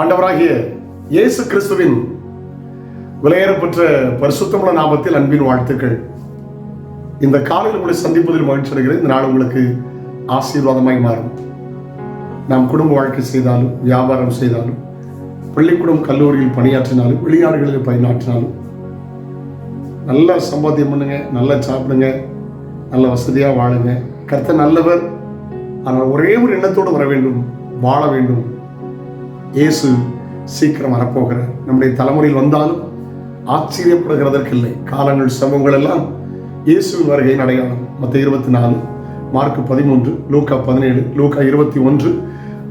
ஆண்டவராகிய இயேசு கிறிஸ்துவின் விலையேறப்பெற்ற பரிசுத்தமுள்ள நாமத்தில் அன்பின் வாழ்த்துக்கள். இந்த காலையில் உங்களை சந்திப்பதில் மகிழ்ச்சி அடைகிறேன். இந்த நாள் உங்களுக்கு ஆசீர்வாதமாய் மாறும். நாம் குடும்ப வாழ்க்கை செய்தாலும் வியாபாரம் செய்தாலும் பள்ளிக்கூடம் கல்லூரியில் பணியாற்றினாலும் வெளிநாடுகளில் பணியாற்றினாலும் நல்லா சம்பாத்தியம் பண்ணுங்க நல்லா சாப்பிடுங்க நல்ல வசதியாக வாழுங்க. கருத்த நல்லவர். ஆனால் ஒரே ஒரு எண்ணத்தோடு வர வேண்டும் வாழ வேண்டும். இயேசு சீக்கிரம் வரப்போகிறார் நம்முடைய தலைமுறையில் வந்தாலும் ஆச்சரியப்படுகிறதற்கு இல்லை காலங்கள் சமூகங்கள் எல்லாம் இயேசுவின் வருகையின் அடையாளம். மற்ற இருபத்தி நாலு மார்க் பதிமூன்று லூக்கா பதினேழு லூக்கா இருபத்தி ஒன்று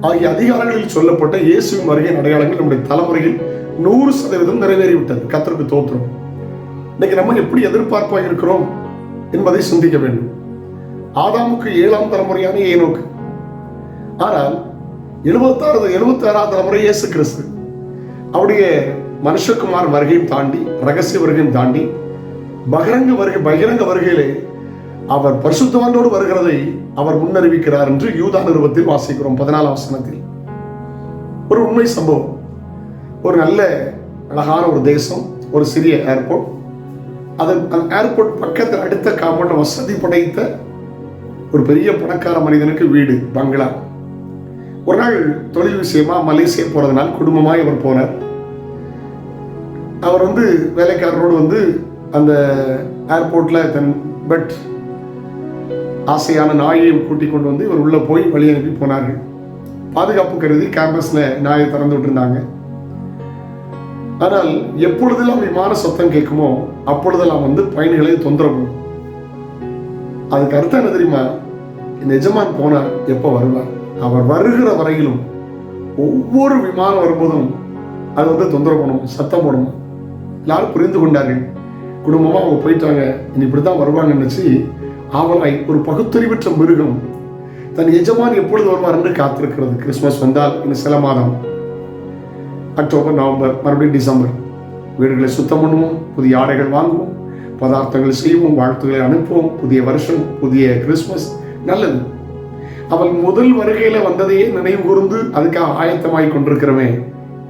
ஆகிய அதிகாரங்களில் சொல்லப்பட்ட இயேசுவின் வருகையின் அடையாளங்கள் நம்முடைய தலைமுறையில் நூறு சதவீதம் நிறைவேறிவிட்டது. கத்தருக்கு தோற்றுறோம் இன்னைக்கு நம்ம எப்படி எதிர்பார்ப்பாக இருக்கிறோம் என்பதை சிந்திக்க வேண்டும். ஆதாமுக்கு ஏழாம் தலைமுறையான ஏனோக்கு. ஆனால் எழுபத்தாறு எழுபத்தாறாவது தலைமுறை இயேசு கிறிஸ்து. அவருடைய மனுஷகுமார் வருகையும் தாண்டி ரகசிய வருகையும் தாண்டி பகிரங்க வருகை பகிரங்க வருகையிலே அவர் பரிசுத்தவானோடு வருகிறதை அவர் முன்னறிவிக்கிறார் என்று யூதா நிறுவத்தில் வாசிக்கிறோம் பதினாலாம் வசனத்தில். ஒரு உண்மை சம்பவம். ஒரு நல்ல அழகான ஒரு தேசம் ஒரு சிறிய ஏர்போர்ட் அது அந்த ஏர்போர்ட் பக்கத்தில் அடுத்த காம்பவுண்ட் வசதி படைத்த ஒரு பெரிய பணக்கார மனிதனுக்கு வீடு பங்களா. ஒரு நாள் தொழில் விஷயமா மலேசியா போறதுனால குடும்பமாய் அவர் போனார். அவர் வந்து வேலைக்காரரோடு வந்து அந்த ஏர்போர்ட்ல தன் பெட் ஆசையான நாயையும் கூட்டிக் கொண்டு வந்து இவர் உள்ள போய் வழி அனுப்பி போனார்கள். பாதுகாப்பு கருதி கேம்பஸ்ல நாயை திறந்து விட்டுருந்தாங்க. ஆனால் எப்பொழுதெல்லாம் விமான சத்தம் கேட்குமோ அப்பொழுதெல்லாம் வந்து பயணிகளை தொந்தரவு. அதுக்கு அர்த்தம் என்ன தெரியுமா? இந்த எஜமான் போனால் எப்போ வருவார்? அவர் வருகிற வரையிலும் ஒவ்வொரு விமானம் வரும்போதும் அது வந்து தொந்தரவு பண்ணும் சத்தம் போடணும் எல்லாரும் புரிந்து கொண்டார்கள். குடும்பமாக அவங்க போயிட்டாங்க. இனி இப்படித்தான் வருவாங்கன்னு நினச்சி ஆவலாய் ஒரு பகுத்தறிவற்ற மிருகம் தன் எஜமான் எப்பொழுது வருவார் என்று காத்திருக்கிறது. கிறிஸ்மஸ் வந்தால் இன்னும் சில மாதம். அக்டோபர் நவம்பர் மறுபடியும் டிசம்பர். வீடுகளை சுத்தம் பண்ணுவோம் புதிய ஆடைகள் வாங்குவோம் பதார்த்தங்கள் செய்வோம் வாழ்த்துக்களை அனுப்புவோம் புதிய வருஷம் புதிய கிறிஸ்மஸ் நல்லது. அவள் முதல் வருகையில வந்ததையே நினைவு கூர்ந்து அதுக்காக ஆயத்தமாய் கொண்டிருக்கிறவே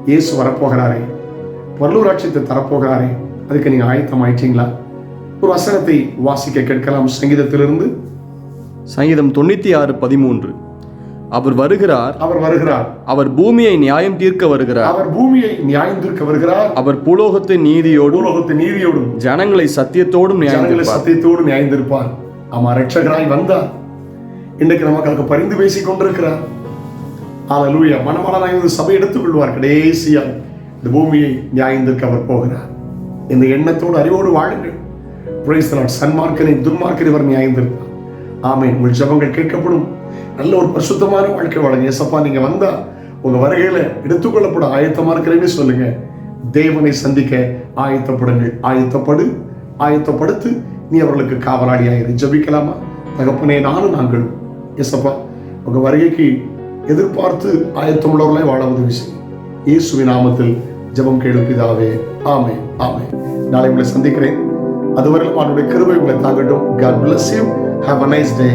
இயேசு வரப்போகிறாரே. பரலூராட்சியத்தை தரப்போகிறாரே. அதுக்கு நீங்க ஆயத்தம் ஆயிட்டீங்களா ஒரு வசனத்தை வாசிக்க கேட்கலாம். சங்கீதத்திலிருந்து சங்கீதம் தொண்ணூத்தி ஆறு பதிமூன்று. அவர் வருகிறார். அவர் வருகிறார். அவர் பூமியை நியாயம் தீர்க்க வருகிறார். அவர் பூமியை நியாயந்திருக்க வருகிறார். அவர் புலோகத்தை நீதியோடும் பூலோகத்தை நீதியோடும் ஜனங்களை சத்தியத்தோடும் நியாயம் ஜனங்களை தீர்ப்பார். சத்தியத்தோடு நியாயந்திருப்பார் ஆமா ரட்சகராய் வந்தார். இன்றைக்கு நமக்காக பரிந்து பேசிக் கொண்டிருக்கிறார். ஆனால் மனமலனாய் வந்து சபை எடுத்துக் கொள்வார் கடைசியா இந்த பூமியை நியாயந்திருக்க அவர் போகிறார். இந்த எண்ணத்தோடு அறிவோடு வாழுங்கள். Praise சன்மார்க்கனை துன்மார்க்கனை இவர் நியாயந்திருப்பார். ஆமே உங்கள் ஜெபங்கள் கேட்கப்படும். நல்ல ஒரு பரிசுத்தமான வாழ்க்கை வாழுங்க ஏசப்பா நீங்க வந்தா உங்க வருகையில எடுத்துக்கொள்ளப்பட ஆயத்தமா இருக்கிறேன்னு சொல்லுங்க. தேவனை சந்திக்க ஆயத்தப்படுங்கள். ஆயத்தப்படு ஆயத்தப்படுத்து நீ அவர்களுக்கு காவலாளியாயிரு. ஜபிக்கலாமா? தகப்பனே நானும் நாங்கள் எசப்பா உங்க வருகைக்கு எதிர்பார்த்து ஆயத்தமுள்ளவர்களாய் வாழ உதவி செய்யும். இயேசுவி நாமத்தில் ஜெபம் கேளு பிதாவே ஆமே ஆமே நாளை உங்களை சந்திக்கிறேன். அதுவரை அவனுடைய கிருபை உங்களை தாங்கட்டும். God bless you have a nice day